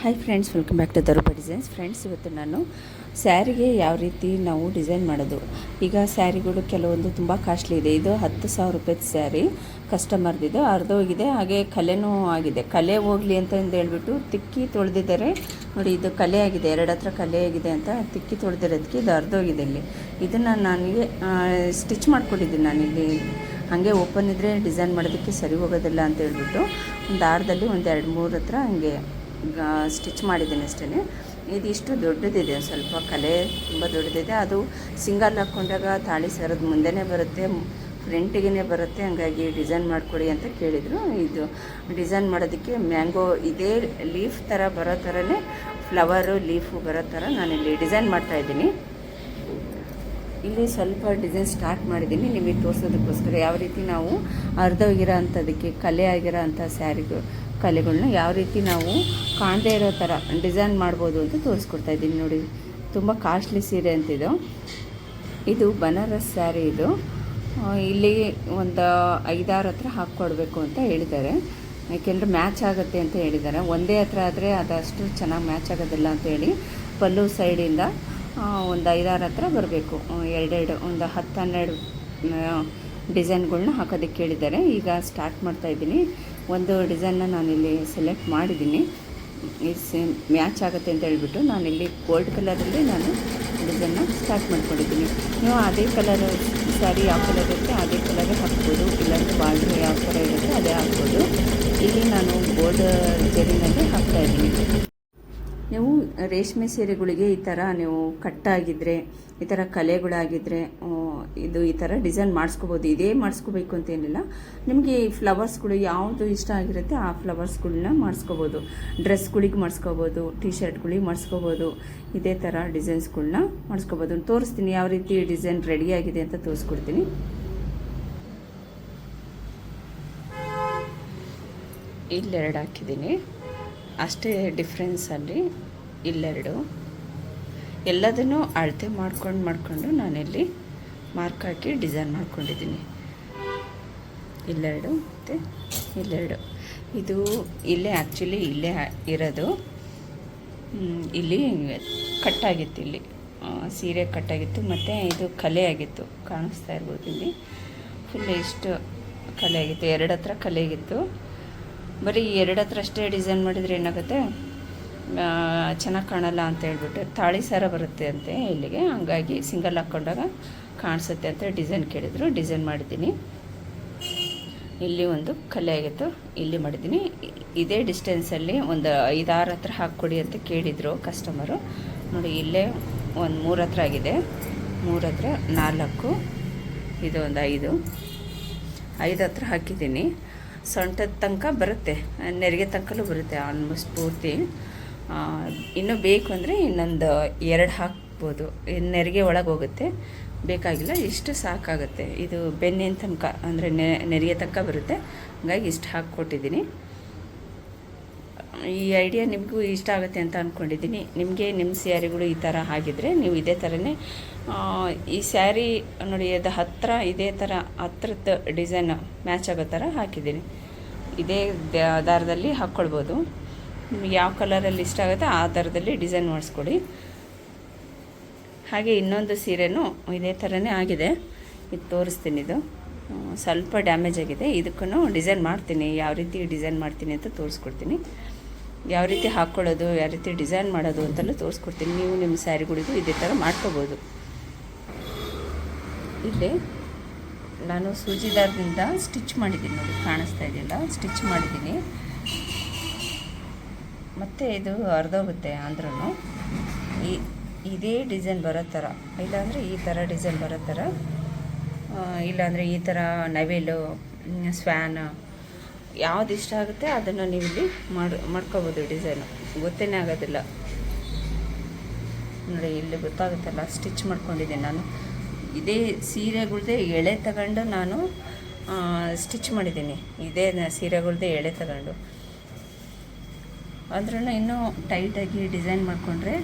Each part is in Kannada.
Hi friends welcome back to ದರೂಪ designs friends ಇವತ್ತು ನಾನು ಸ್ಯಾರಿಗೆ ಯಾವ ರೀತಿ ನಾವು ಡಿಸೈನ್ ಮಾಡೋದು? ಈಗ ಸ್ಯಾರಿಗಳು ಕೆಲವೊಂದು ತುಂಬ ಕಾಸ್ಟ್ಲಿ ಇದೆ. ಇದು ಹತ್ತು ಸಾವಿರ ರೂಪಾಯಿದ ಸ್ಯಾರಿ, ಕಸ್ಟಮರ್ದಿದೆ, ಅರ್ಧೋಗಿದೆ, ಹಾಗೆ ಕಲೆನೂ ಆಗಿದೆ. ಕಲೆ ಹೋಗಲಿ ಅಂತ ಹೇಳ್ಬಿಟ್ಟು ತಿಕ್ಕಿ ತೊಳೆದಿದ್ದಾರೆ. ನೋಡಿ, ಇದು ಕಲೆ ಆಗಿದೆ, ಎರಡು ಹತ್ರ ಕಲೆ ಆಗಿದೆ ಅಂತ ತಿಕ್ಕಿ ತೊಳೆದಿರೋದಕ್ಕೆ ಇದು ಅರ್ಧೋಗಿದೆ ಇಲ್ಲಿ. ಇದನ್ನು ನನಗೆ ಸ್ಟಿಚ್ ಮಾಡ್ಕೊಂಡಿದ್ದೀನಿ ನಾನಿಲ್ಲಿ. ಹಾಗೆ ಓಪನ್ ಇದ್ದರೆ ಡಿಸೈನ್ ಮಾಡೋದಕ್ಕೆ ಸರಿ ಹೋಗೋದಿಲ್ಲ ಅಂತ ಹೇಳ್ಬಿಟ್ಟು ಒಂದು ದಾರದಲ್ಲಿ ಒಂದು ಎರಡು ಮೂರು ಹತ್ರ ಹಂಗೆ ಸ್ಟಿಚ್ ಮಾಡಿದ್ದೀನಿ ಅಷ್ಟೇ ಇದಿಷ್ಟು ದೊಡ್ಡದಿದೆ, ಸ್ವಲ್ಪ ಕಲೆ ತುಂಬ ದೊಡ್ಡದಿದೆ. ಅದು ಸಿಂಗಲ್ ಹಾಕ್ಕೊಂಡಾಗ ತಾಳಿ ಸರದ ಮುಂದೆನೇ ಬರುತ್ತೆ ಫ್ರಂಟಿಗೆ ಬರುತ್ತೆ. ಹಂಗಾಗಿ ಡಿಸೈನ್ ಮಾಡಿಕೊಡಿ ಅಂತ ಕೇಳಿದರು. ಇದು ಡಿಸೈನ್ ಮಾಡೋದಕ್ಕೆ ಮ್ಯಾಂಗೋ ಇದೇ ಲೀಫ್ ಥರ ಬರೋ ಥರನೇ ಫ್ಲವರು, ಲೀಫು ಬರೋ ಥರ ನಾನಿಲ್ಲಿ ಡಿಸೈನ್ ಮಾಡ್ತಾಯಿದ್ದೀನಿ ಇಲ್ಲಿ ಸ್ವಲ್ಪ ಡಿಸೈನ್ ಸ್ಟಾರ್ಟ್ ಮಾಡಿದ್ದೀನಿ. ನಿಮಗೆ ತೋರಿಸೋದಕ್ಕೋಸ್ಕರ ಯಾವ ರೀತಿ ನಾವು ಅರ್ಧವಾಗಿರೋ ಅಂಥದಕ್ಕೆ, ಕಲೆ ಆಗಿರೋ ಅಂಥ ಸ್ಯಾರಿಗಳು ಕಲೆಗಳನ್ನ ಯಾವ ರೀತಿ ನಾವು ಕಾಣದೇ ಇರೋ ಥರ ಡಿಸೈನ್ ಮಾಡ್ಬೋದು ಅಂತ ತೋರಿಸ್ಕೊಡ್ತಾ ಇದ್ದೀನಿ ನೋಡಿ. ತುಂಬ ಕಾಸ್ಟ್ಲಿ ಸೀರೆ ಅಂತಿದು ಇದು. ಬನಾರಸ್ ಸ್ಯಾರಿ ಇದು. ಇಲ್ಲಿ ಒಂದು ಐದಾರು ಹತ್ರ ಹಾಕ್ಕೊಡ್ಬೇಕು ಅಂತ ಹೇಳಿದ್ದಾರೆ. ಯಾಕೆಂದರೆ ಮ್ಯಾಚ್ ಆಗುತ್ತೆ ಅಂತ ಹೇಳಿದ್ದಾರೆ. ಒಂದೇ ಹತ್ರ ಆದರೆ ಅದಷ್ಟು ಚೆನ್ನಾಗಿ ಮ್ಯಾಚ್ ಆಗೋದಿಲ್ಲ ಅಂತ ಹೇಳಿ ಪಲ್ಲು ಸೈಡಿಂದ ಒಂದು ಐದಾರು ಹತ್ರ ಬರಬೇಕು. ಎರಡೆರಡು, ಒಂದು ಹತ್ತು ಹನ್ನೆರಡು ಡಿಸೈನ್ಗಳನ್ನ ಹಾಕೋದಕ್ಕೆ ಹೇಳಿದ್ದಾರೆ. ಈಗ ಸ್ಟಾರ್ಟ್ ಮಾಡ್ತಾ ಇದ್ದೀನಿ. ಒಂದು ಡಿಸೈನ್ನ ನಾನಿಲ್ಲಿ ಸೆಲೆಕ್ಟ್ ಮಾಡಿದ್ದೀನಿ. ಇದು ಸೇಮ್ ಮ್ಯಾಚ್ ಆಗುತ್ತೆ ಅಂತ ಹೇಳ್ಬಿಟ್ಟು ನಾನಿಲ್ಲಿ ಗೋಲ್ಡ್ ಕಲರಲ್ಲಿ ನಾನು ಡಿಸೈನ್ನ ಸ್ಟಾರ್ಟ್ ಮಾಡ್ಕೊಂಡಿದ್ದೀನಿ. ನೀವು ಅದೇ ಕಲರ್ ಸ್ಯಾರಿ ಯಾವ ಕಲರ್ ಇರುತ್ತೆ ಅದೇ ಕಲರೇ ಹಾಕ್ಬೋದು. ಇಲ್ಲಾಂದರೆ ಬಾರ್ಡ್ರ್ ಯಾವ ಥರ ಇರುತ್ತೆ ಅದೇ ಹಾಕ್ಬೋದು. ಇಲ್ಲಿ ನಾನು ಗೋಲ್ಡ್ ಜರಿನಲ್ಲೇ ಹಾಕ್ತಾ ಇದ್ದೀನಿ. ನೀವು ರೇಷ್ಮೆ ಸೀರೆಗಳಿಗೆ ಈ ಥರ ನೀವು ಕಟ್ಟಾಗಿದ್ದರೆ ಈ ಥರ ಕಲೆಗಳಾಗಿದ್ದರೆ ಇದು ಈ ಥರ ಡಿಸೈನ್ ಮಾಡಿಸ್ಕೋಬೋದು. ಇದೇ ಮಾಡಿಸ್ಕೋಬೇಕು ಅಂತೇನಿಲ್ಲ ನಿಮಗೆ ಈ ಫ್ಲವರ್ಸ್ಗಳು ಯಾವುದು ಇಷ್ಟ ಆಗಿರುತ್ತೆ ಆ ಫ್ಲವರ್ಸ್ಗಳನ್ನ ಮಾಡಿಸ್ಕೋಬೋದು. ಡ್ರೆಸ್ಗಳಿಗೆ ಮಾಡಿಸ್ಕೋಬೋದು ಟಿ ಶರ್ಟ್ಗಳಿಗೆ ಮಾಡಿಸ್ಕೋಬೋದು. ಇದೇ ಥರ ಡಿಸೈನ್ಸ್ಗಳನ್ನ ಮಾಡಿಸ್ಕೋಬೋದು. ತೋರಿಸ್ತೀನಿ ಯಾವ ರೀತಿ ಡಿಸೈನ್ ರೆಡಿಯಾಗಿದೆ ಅಂತ ತೋರಿಸ್ಕೊಡ್ತೀನಿ. ಇಲ್ಲೆರಡು ಹಾಕಿದ್ದೀನಿ. ಅಷ್ಟೇ ಡಿಫ್ರೆನ್ಸಲ್ಲಿ ಇಲ್ಲೆರಡು. ಎಲ್ಲದನ್ನು ಅಳತೆ ಮಾಡ್ಕೊಂಡು ಮಾಡಿಕೊಂಡು ನಾನಿಲ್ಲಿ ಮಾರ್ಕ್ ಹಾಕಿ ಡಿಸೈನ್ ಮಾಡ್ಕೊಂಡಿದ್ದೀನಿ. ಇಲ್ಲೆರಡು ಮತ್ತು ಇಲ್ಲೆರಡು. ಇದು ಇಲ್ಲೇ ಆ್ಯಕ್ಚುಲಿ ಇಲ್ಲೇ ಇರೋದು. ಇಲ್ಲಿ ಕಟ್ಟಾಗಿತ್ತು ಇಲ್ಲಿ. ಸೀರೆ ಕಟ್ಟಾಗಿತ್ತು ಮತ್ತು ಇದು ಕಲೆ ಆಗಿತ್ತು, ಕಾಣಿಸ್ತಾ ಇರ್ಬೋದು ಇಲ್ಲಿ. ಫುಲ್ ಇಷ್ಟು ಕಲೆ ಆಗಿತ್ತು. ಎರಡು ಹತ್ರ ಕಲೆ ಆಗಿತ್ತು. ಬರೀ ಎರಡು ಅಷ್ಟೇ ಡಿಸೈನ್ ಮಾಡಿದರೆ ಏನಾಗುತ್ತೆ? ಚೆನ್ನಾಗಿ ಕಾಣಲ್ಲ ಅಂತ ಹೇಳ್ಬಿಟ್ಟು ತಾಳಿ ಸರ ಬರುತ್ತೆ ಅಂತೆ ಇಲ್ಲಿಗೆ. ಹಂಗಾಗಿ ಸಿಂಗಲ್ ಹಾಕ್ಕೊಂಡಾಗ ಕಾಣಿಸುತ್ತೆ ಅಂತ ಡಿಸೈನ್ ಕೇಳಿದರು. ಡಿಸೈನ್ ಮಾಡಿದ್ದೀನಿ. ಇಲ್ಲಿ ಒಂದು ಕಲೆ ಆಗಿತ್ತು. ಇಲ್ಲಿ ಮಾಡಿದ್ದೀನಿ. ಇದೇ ಡಿಸ್ಟೆನ್ಸಲ್ಲಿ ಒಂದು ಐದಾರು ಹತ್ರ ಹಾಕ್ಕೊಡಿ ಅಂತ ಕೇಳಿದರು ಕಸ್ಟಮರು. ನೋಡಿ, ಇಲ್ಲೇ ಒಂದು ಮೂರು ಹತ್ರ ಆಗಿದೆ. ಮೂರು ಹತ್ರ ನಾಲ್ಕು, ಇದು ಒಂದು ಐದು. ಐದು ಹತ್ರ ಹಾಕಿದ್ದೀನಿ. ಸೊಂಟದ ತನಕ ಬರುತ್ತೆ. ನೆರಿಗೆ ತನಕಲೂ ಬರುತ್ತೆ ಆಲ್ಮೋಸ್ಟ್ ಪೂರ್ತಿ. ಇನ್ನೂ ಬೇಕು ಅಂದರೆ ಇನ್ನೊಂದು ಎರಡು ಹಾಕ್ಬೋದು. ನೆರಿಗೆ ಒಳಗೆ ಹೋಗುತ್ತೆ. ಬೇಕಾಗಿಲ್ಲ, ಇಷ್ಟು ಸಾಕಾಗುತ್ತೆ. ಇದು ಬೆನ್ನಿನ ತನಕ, ಅಂದರೆ ನೆರಿಗೆ ತನಕ ಬರುತ್ತೆ. ಹಾಗಾಗಿ ಇಷ್ಟು ಹಾಕ್ಕೊಟ್ಟಿದ್ದೀನಿ. ಈ ಐಡಿಯಾ ನಿಮಗೂ ಇಷ್ಟ ಆಗುತ್ತೆ ಅಂತ ಅಂದ್ಕೊಂಡಿದ್ದೀನಿ ನಿಮಗೆ ನಿಮ್ಮ ಸ್ಯಾರಿಗಳು ಈ ಥರ ಆಗಿದ್ರೆ ನೀವು ಇದೇ ಥರನೇ ಈ ಸ್ಯಾರಿ ನೋಡಿ, ಅದು ಹತ್ತಿರ ಇದೇ ಥರ ಹತ್ರದ ಡಿಸೈನ್ ಮ್ಯಾಚ್ ಆಗೋ ಥರ ಹಾಕಿದ್ದೀನಿ. ಇದೇ ದಾರದಲ್ಲಿ ಹಾಕ್ಕೊಳ್ಬೋದು. ನಿಮಗೆ ಯಾವ ಕಲರಲ್ಲಿ ಇಷ್ಟ ಆಗುತ್ತೆ ಆ ಥರದಲ್ಲಿ ಡಿಸೈನ್ ಮಾಡಿಸ್ಕೊಡಿ. ಹಾಗೆ ಇನ್ನೊಂದು ಸೀರೆನೂ ಇದೇ ಥರನೇ ಆಗಿದೆ. ಇದು ತೋರಿಸ್ತೀನಿ ಇದು. ಸ್ವಲ್ಪ ಡ್ಯಾಮೇಜ್ ಆಗಿದೆ. ಇದಕ್ಕೂ ಡಿಸೈನ್ ಮಾಡ್ತೀನಿ. ಯಾವ ರೀತಿ ಡಿಸೈನ್ ಮಾಡ್ತೀನಿ ಅಂತ ತೋರಿಸ್ಕೊಡ್ತೀನಿ. ಯಾವ ರೀತಿ ಹಾಕ್ಕೊಳ್ಳೋದು, ಯಾವ ರೀತಿ ಡಿಸೈನ್ ಮಾಡೋದು ಅಂತೆಲ್ಲ ತೋರಿಸ್ಕೊಡ್ತೀನಿ. ನೀವು ನಿಮ್ಮ ಸ್ಯಾರಿಗಳಿಗೂ ಇದೇ ಥರ ಮಾಡ್ಕೋಬೋದು. ಇಲ್ಲಿ ನಾನು ಸೂಜಿದಾರದಿಂದ ಸ್ಟಿಚ್ ಮಾಡಿದ್ದೀನಿ ನೋಡಿ. ಕಾಣಿಸ್ತಾ ಇದೆಯಲ್ಲ? ಸ್ಟಿಚ್ ಮಾಡಿದ್ದೀನಿ. ಮತ್ತು ಇದು ಹರಿದೋಗುತ್ತೆ ಅಂದ್ರೂ ಈ, ಇದೇ ಡಿಸೈನ್ ಬರೋ ಥರ, ಇಲ್ಲಾಂದರೆ ಈ ಥರ ಡಿಸೈನ್ ಬರೋ ಥರ ಇಲ್ಲಾಂದರೆ ಈ ಥರ ನವಿಲು ಸ್ವ್ಯಾನ್, ಯಾವ್ದು ಇಷ್ಟ ಆಗುತ್ತೆ ಅದನ್ನು ನೀವು ಇಲ್ಲಿ ಮಾಡಿ, ಮಾಡ್ಕೋಬೋದು ಡಿಸೈನು. ಗೊತ್ತೇ ಆಗೋದಿಲ್ಲ. ನೋಡಿ, ಇಲ್ಲಿ ಗೊತ್ತಾಗುತ್ತಲ್ಲ, ಸ್ಟಿಚ್ ಮಾಡ್ಕೊಂಡಿದ್ದೀನಿ ನಾನು. ಇದೇ ಸೀರೆಗಳ್ದೇ ಎಳೆ ತಗೊಂಡು ನಾನು ಸ್ಟಿಚ್ ಮಾಡಿದ್ದೀನಿ. ಇದೇ ಸೀರೆಗಳ್ದೇ ಎಳೆ ತಗೊಂಡು. ಅಂದ್ರೂ ಇನ್ನೂ ಟೈಟಾಗಿ ಡಿಸೈನ್ ಮಾಡಿಕೊಂಡ್ರೆ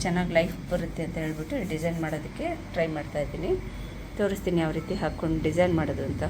ಚೆನ್ನಾಗಿ ಲೈಫ್ ಬರುತ್ತೆ ಅಂತ ಹೇಳ್ಬಿಟ್ಟು ಡಿಸೈನ್ ಮಾಡೋದಕ್ಕೆ ಟ್ರೈ ಮಾಡ್ತಾಯಿದ್ದೀನಿ ತೋರಿಸ್ತೀನಿ ಯಾವ ರೀತಿ ಹಾಕ್ಕೊಂಡು ಡಿಸೈನ್ ಮಾಡೋದು ಅಂತ.